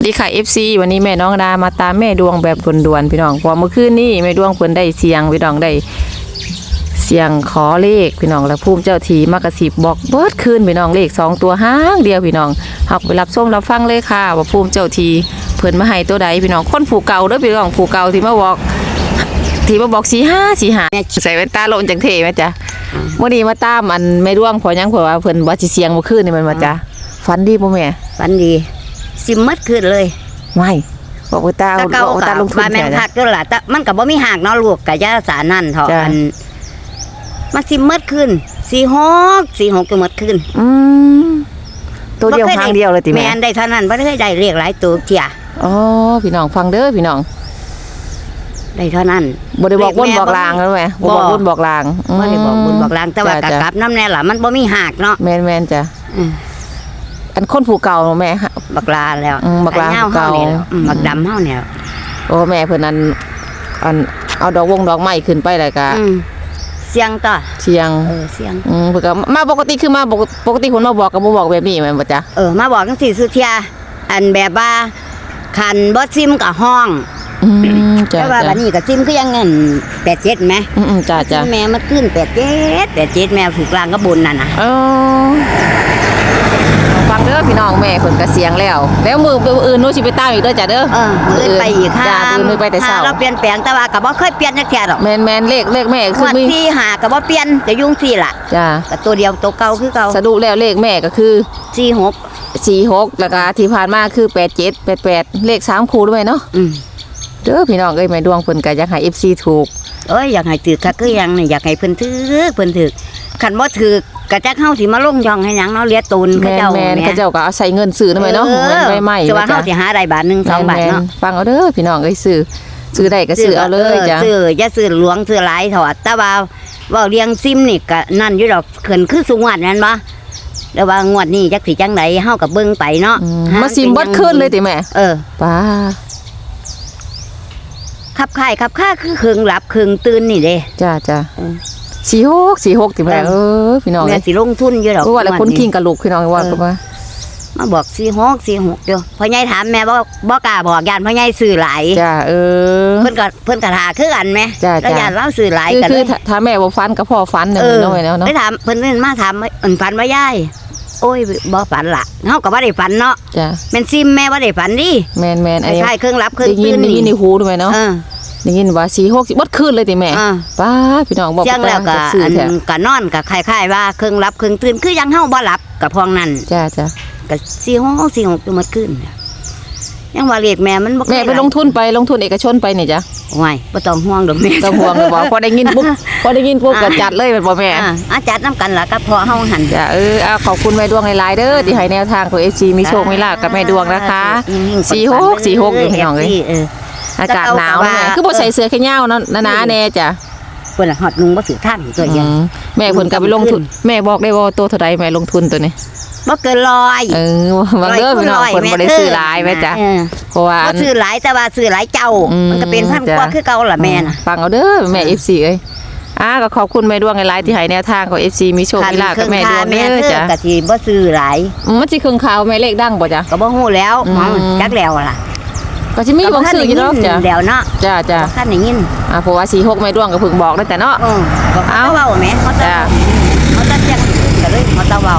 สวัสดีค่ะ FC วันนี้แม่น้องดามาตามแม่ดวงแบบด่วนๆพี่น้องเพอเมื่อคืนนี้แม่ดวงเพิ่นได้เสียงพี่น้องได้เสียงขอเลขพี่น้องแล้วภูมิเจ้าทีมากระสิบบอกเบิดคืนพี่น้องเลขสองตัวห้างเดียวพี่น้องหักไปรับส้มรับฟังเลยค่ะ ว่าภูมิเจ้าทีเพิ่นมาให้ตัวใดพี่น้องคนผูกเก่าเด้อพี่น้องผูกเก่าที่มาบอกที่มาบอกสี่ห้าสี่ห้าใส่แว่นตาโลนจังเท่ไหมจ๊ะวันนี้มาตามอันแม่ดวงเพอยังเพราะว่าเพิ่นว่าสิเสียงเมื่อคืนนี่มันมาจ๊ะฝันดีบ่แม่ฝันดี สิมัดขึ้นเลยไม่บอกว่าตาถ้าเอาเก่าเอากัตาลงทุนว่าแม่นแค่คักก็ล่ะแต่มันก็บ่มีหากเนาะลูกกะยาสานั่นเถาะจ้ะอันมันสิมัดขึ้นสี่หกสี่หกก็มัดขึ้น อืมตัวเดียวบ่คหางเดียวเลยติแม่แม่นได้เท่านั้นบ่ได้ได้เรียกหลายตัวเที่ยอ๋อพี่น้องฟังเด้อพี่น้องได้เท่านั้นบ่ได้บอกเลขวนแม่บอกลางแล้วแม่บ่บ่บอกวนบอกลางบ่ได้บอกบุญบอกลางแต่ว่าจ้ะกะกลับน้ำแน่ล่ะมันบ่มีหากเนาะแม่นแม่นจ้ะ อืมอันคนผู้เก่าแม่ฮะบักลาแล้วอืมบักลาไอ้เหเก่าเฮานี่แหละอืมบักดำเฮาเนี่ยโอ้แม่เพิ่นอันอันเอาดอกวงดอกไม้ขึ้นไปแล้วก็อืมเสียงต่อเสียงเออเสียงอืมเพิ่นก็มาปกติคือมาปกปกติคนมาบอกก็บ่บอกแบบนี้แม่นบ่จ๊ะเออมาบอกจังซี่สุเทียอันแบบว่าคันบ่ซิมกับห้องอืมจ้ะแต่ว่าจ้ะบัดนี้ก็ซิมก็ยังเงิน87ไหมอืมอืมจ้ะจ้ะแม่มันขึ้น87 87แม่ถูกกลางก็บนนั่นน่ะ เออฟังเด้อพี่น้องแม่เพิ่นก็เสียงแล้ว แล้วมืออื่นหนูสิไปตามอีกเด้อจ้ะเด้อเออมื้อไปอีกค่ะจ้ามื้อไปแต่เช้าเราเปลี่ยนแปลงแต่ว่าก็บ่เคยเปลี่ยนจักแท้ดอกแมนแมนเลขเลขแม่งคือวดมีที่หาก็บ่เปลี่ยนจะยุ่งสี่ล่ะจ้าก็ตัวเดียวตัวเก่าคือเก่าสรุปแล้วเลขแม่ก็คือ46สี่หกแล้วก็ที่ผ่านมาคือแปดเจ็ดแปดแปดเลขสามคูด้วยเนาะอืมเด้อพี่น้องเอ้ยแม่ดวงเพิ่นก็อยากให้ FC ถูกเอ้ยอยากให้ถือคักคือหยังนี่อยากให้เพิ่นถือเพิ่นถือคันบ่ถือ กะจักเฮาสิมาลงย่องให้หยังเนาะเลียตูนแมเขานเจ้าแมนแหเขาเจ้าก็เอาใส่เงินซื้อนั่นไปเนาะออเงินใบไม้แต่ว่าจ้ะเฮาสิหาได้บาทหนึงสองบาทแม่นเนาะฟังเอาเด้อพี่น้องเอ้ยซื้อซื้อได้ก็ซื้อเอาเลยจ้ะซื้ออย่าซื้อหลวงซื้อหลายเถอดแต่ว่าเว้าเรียงซิมนี่ก็นั่นอยู่ดอกเขินคือสุงวดนั่นบ่แต่ว่างวดนี้จักสิจังไดเฮาก็เบิ่งไปเนาะอืมหมาซิมเบิดขึ้นเลยติแม่เออ ป้าขับค่ายขับค่าคือครึ่งหลับครึ่งตื่นนี่เด้จ้าจ้าอืม สี่หกสี่หกติแม่เออเออพี่น้องแม่เอ้ยสิลงทุนอยู่ดอกเพราะว่าแล้วคนงวดคิงกับลูกพี่น้องว่าเออก็ว่ามาบอก46 46เดียวพ่อใหญ่ถามแม่บ่บ่กล้าบอกย่านพ่อใหญ่ซื้อหลายจ้าเออเพิ่นก็เพิ่นก็ท่าคือกันแหมจ้ะแล้วจ้ะย่านเราซื้อหลายคือกันคืเลอยถ้าถ้าแม่บ่ฟันก็พ่อฟันเนี่ยเนาะแม่เนาะเนาะได้ถามเพิ่นเพิ่นมาถามว่าเอิ่นฝันว่ายายโอ้ยบ่ฝันล่ะเฮาก็บ่ได้ฝันเนาะจ้าแม่นซิมแม่บ่ได้ฝันดิแมนแมนอันนี้ใช่เครื่องรับเครื่องได้ยินตื่นได้ยินในหูด้วยไหมเนาะเออ ได้ยินว่าสี่หกสิบดขึ้นเลยติแม่อ่า ป้าพี่น้องบอกเสียงแล้วก็จะซื้ออันแท้ก็นอนก็คล้ายๆว่าเครื่องรับเครื่องตื่นคือยังเฮาบ่หลับกับพวกนั้นจ้าจ้าก็สิห้องสิหกตัวมาขึ้นยังว่าเรียกแม่มันบ่เคยแม่ไปลงทุนไปลงทุนเอกชนไปนี่จ้ะโอ้ยบ่ต้องห่วงดอกแม่ต้องห่วงเลยบอกพอได้ยินปุ๊บพอได้ยินปุ๊บก็จัดเลยเป็นบ่แม่ อ่าอาจารย์นํกันล่ะกับพ่อเฮาหันจ้าเออเอาขอบคุณแม่ดวงหลายๆเด้อที่ให้แนวทางของ FC มีโชคมีลาภกับแม่ดวงนะคะ สี่หกสี่หกอยู่พี่น้องเอ้ย เออ อากาศหนาวแต่แม่ว่าคือบ่ใส่เสื้อแขนยาวเนาะหนาๆแน่จ้ะเพิ่นน่ะฮอดนุงบ่ถือทางตัวเดียวอืมแม่เพิ่นก็ไปลงทุน แม่บอกได้ว่าตัวเท่าใดแม่ลงทุนตัวนี้บ่เกินร้อยเออบางเด้อพี่น้องเพิ่นบ่ได้ซื้อหลายแม่จ้ะเออเพราะว่าบ่ซื้อหลายแต่ว่าซื้อหลายเจ้าอืมมันก็เป็นพันจ้ะกว่าคือเก่าล่ะแม่น่ะฟังเอาเด้อแม่ FC เอ้ยอ่าก็ขอบคุณแม่ดวงหลายๆที่ให้แนวทางของ FC มีโชคมีลาภกับแม่ดวงแม่เด้อเธอจ้ะก็สิบ่ซื้อหลายอืมมันสิเครื่องข่าวแม่เลขดังบ่จ้ะก็บ่ฮู้แล้วอืมหมอจักแล้วล่ะ ก็สิมีบางซื้ออยู่เนาะจ้ะแล้วเนาะจ้ะจ้ะบ่คันได้ยินอ่าเพราะว่า46แม่ดวงก็เพิ่งบอกแล้วแต่เนาะเออก็เขาเอ้าเว้าแหม่เขาจะจ้ะเขาจะแจ้งก็เลยเขาจะเว้า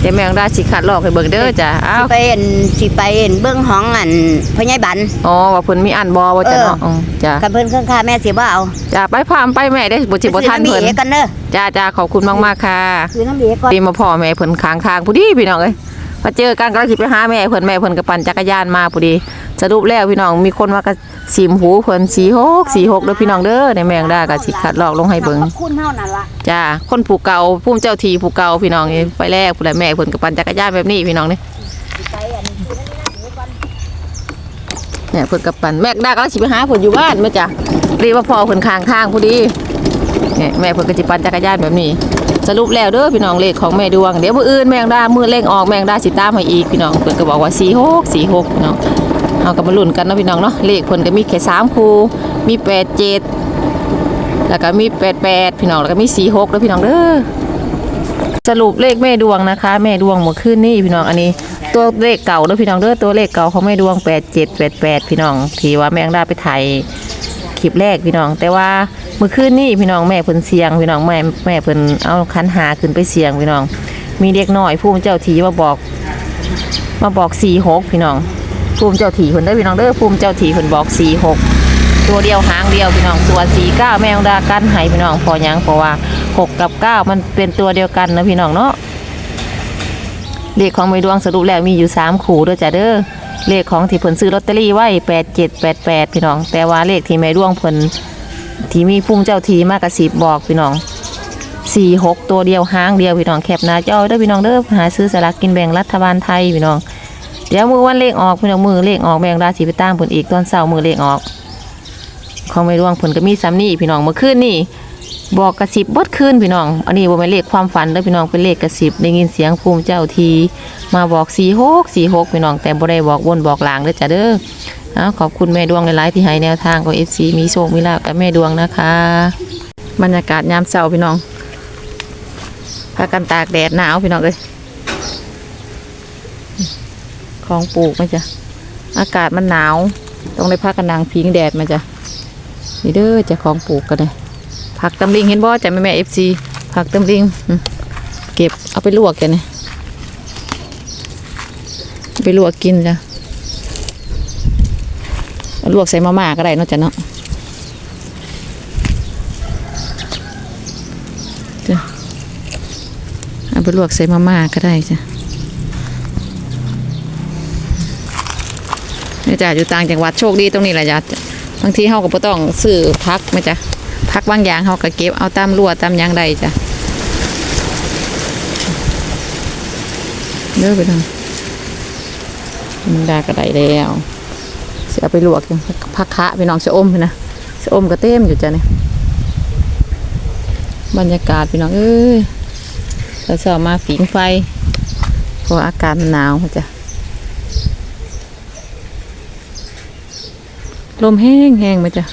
เดี๋ยวแม่งได้สิคัดลอกให้เบิ่งเด้อจ้ะอ้าสิวไปเห็นสิไปเห็นเบิ่งห้องอันพ่อใหญ่บันอ๋อว่าเพิ่นมีอันบ่ว่าจ้ะเนาะเอออืมจ้ะกับเพิ่นเครื่องค่าแม่สิบ่เอาจ้ะไปพามไปแม่ได้บ่สิบ่ทันไปซื้อเพิ่นำเอกันเด้อจ้าจ้าขอบคุณมากๆค่ะซื้อน้ำเอก่อนดีมาพ่อแม่เพิ่นค้างทางพอดีพี่น้องเอ้ยมาเจอกันก็สิไปหาแม่เพิ่นแม่เพิ่นก็ปั่นจักรยานมาพอดี สรุปแล้วพี่น้องมีคนว่ากระสิมหูเพิ่น46 46เด้อพี่น้องเด้อในแมงดาก็สิคัดลอกลงให้เบิ่งขอบคุณเฮานั่นล่ะจ้าคนผู้เก่าผู้เจ้าทีผู้เก่าพี่น้องนี่ไปแรกผู้ใดแม่เพิ่นก็ปั่นจักรยานแบบนี้พี่น้องนี่สิไปอันซื้อน้ำเอก่อนเนี่ยเพิ่นก็ปั่นแม่ดาก็สิไปหาเพิ่นอยู่บ้านแม่จ้ะรีบว่าพ่อเพิ่นค้างทางพอดีเนี่ยแม่เพิ่นก็สิปั่นจักรยานแบบนี้สรุปแล้วเด้อพี่น้องเลขของแม่ดวงเดี๋ยวมื้ออื่นแม่งดามื้อเลขออกแม่งดาสิตามให้อีกพี่น้องเพิ่นก็บอกว่า46 46พี่น้อง เฮาก็มาลุ้นกันนะพี่น้องเนาะเลขเพิ่นก็มีแค่3คู่มี87แล้วก็มี88พี่น้องแล้วก็มี46เด้อพี่น้องเด้อสรุปเลขแม่ดวงนะคะ แม่ดวงเมื่อคืนนี้พี่น้องอันนี้ ตัวเลขเก่าเด้อพี่น้องเด้อตัวเลขเก่าของแม่ดวง8788พี่น้องที่ว่าแม่ยังได้ไปถ่ายคลิปแรกพี่น้อง แต่ว่าเมื่อคืนนี้พี่น้องแม่เพิ่นเสียงพี่น้องแม่แม่เพิ่นเอาคันหาขึ้นไปเสียงพี่น้อง มีเด็กน้อยผู้เจ้าทีมาบอก มาบอก46พี่น้อง ภูมิเจ้าถีเพิ่นเด้อพี่น้องเด้อภูมิเจ้าถีเพิ่นบอก46ตัวเดียวหางเดียวพี่น้องส่วน49แม่ยังดากันให้พี่น้องพอยังเพราะว่าหกกับเก้ามันเป็นตัวเดียวกันนะพี่น้องเนาะเลขของไม่ดวงสรุปแล้วมีอยู่3คู่เด้อจ้ะเด้อเลขของที่เพิ่นซื้อลอตเตอรี่ไว้8788พี่น้อง แต่ว่าเลขที่แม่ดวงเพิ่นที่มีพุ่มเจ้าทีมากกระสิบบอกพี่น้อง46ตัวเดียวหางเดียวพี่น้องแคปหน้าจอเด้อพี่น้องเด้อหาซื้อสลากกินแบ่งรัฐบาลไทยพี่น้อง เดี๋ยวมือวันเลขออกพี่น้องมือเลขออกแบ่งราศีไปตามเพิ่นอีกตอนเช้ามือเลขออกของแม่ดวงเพิ่นก็มีซ้ำนี่พี่น้องเมื่อคืนนี่บอกกระสิบบดคืนพี่น้อง อันนี้บ่แม่นเลขความฝันเด้อพี่น้องเป็นเลขกระสิบได้ยินเสียงภูมิเจ้าที มาบอก46 46พี่น้องแต่บ่ได้บอกวนบอกหลางเด้อจ้ะเด้อเอาขอบคุณแม่ดวงหลายๆที่ให้แนวทางของ FC มีโชคมีลาภกับแม่ดวงนะคะ บรรยากาศยามเช้าพี่น้องพากันตากแดดหนาวพี่น้องเอ้ย ของปลูกมาจ้ะอากาศมันหนาว ต้องได้พากันนางพิงแดดมาจ้ะนี่เด้อจ้ะของปลูกกันเลยผักตำลิงเห็นบ่จ้ะแม่แม่เอฟซีผักตำลิงเก็บเอาไปลวกกันนี่เอาไปลวกกินจ้ะลวกใส่มาม่าก็ได้นาะจ้ะเนาะจ้ะเอาไปลวกใส่มาม่าก็ได้จ้ะ นี่จ้ะอยู่ต่างจังหวัดโชคดีตรงนี้แหละจ้ะบางทีเฮาก็บ่ต้องซื้อพักไหมจ้ะพักบางอย่างเขาก็เก็บเอาตามรั่วตามหยางใดจ้ะเด้อไปทางมันดากระไดแล้วเสียไปลวกพักคะไปน้องชะอมนะชะอมก็เต็มอยู่จ้ะเนี่ยบรรยากาศพี่น้องเอ้ยเราเสามาฝีงไฟเพราะอากาศมันหนาวจ้ะ ลมแห้งแห้งไหมจ้ะ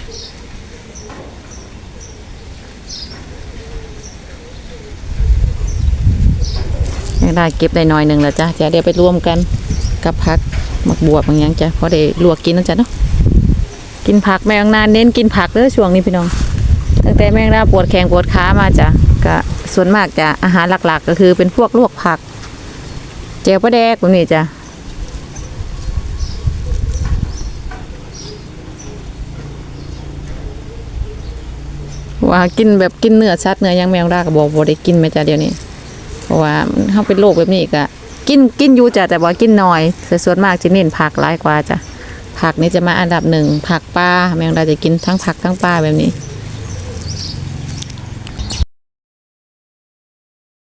ยังได้เก็บได้หน่อยหนึ่งแล้วจ้ะจะเดี๋ยวไปรวมกันกับผักหมักบวบบางอย่างจ้ะเพราะได้ลวกกินนะจ๊ะเนาะกินผักแมงนานเน้นกินผักเด้อช่วงนี้พี่น้อง ตั้งแต่แมงดาปวดแขงปวดขามาจ้ะก็ส่วนมากจะอาหารหลักๆ ก็คือเป็นพวกลวกผักเจียวปลาแดกแบบนี้จ้ะ ว่ากินแบบกินเนื้อชัดเนื้อยังแมงดาก็บอกบ่ได้กินไหมจ้ะเดี๋ยวนี้ เพราะว่ามันเขาเป็นโรคแบบนี้ก็กินกินอยู่จ้ะแต่ว่ากินน้อยแต่ส่วนมากจะเน้นผักหลายกว่าจ้ะผักนี่จะมาอันดับหนึ่งผักปลาแมงดาจะกินทั้งผักทั้งปลาแบบนี้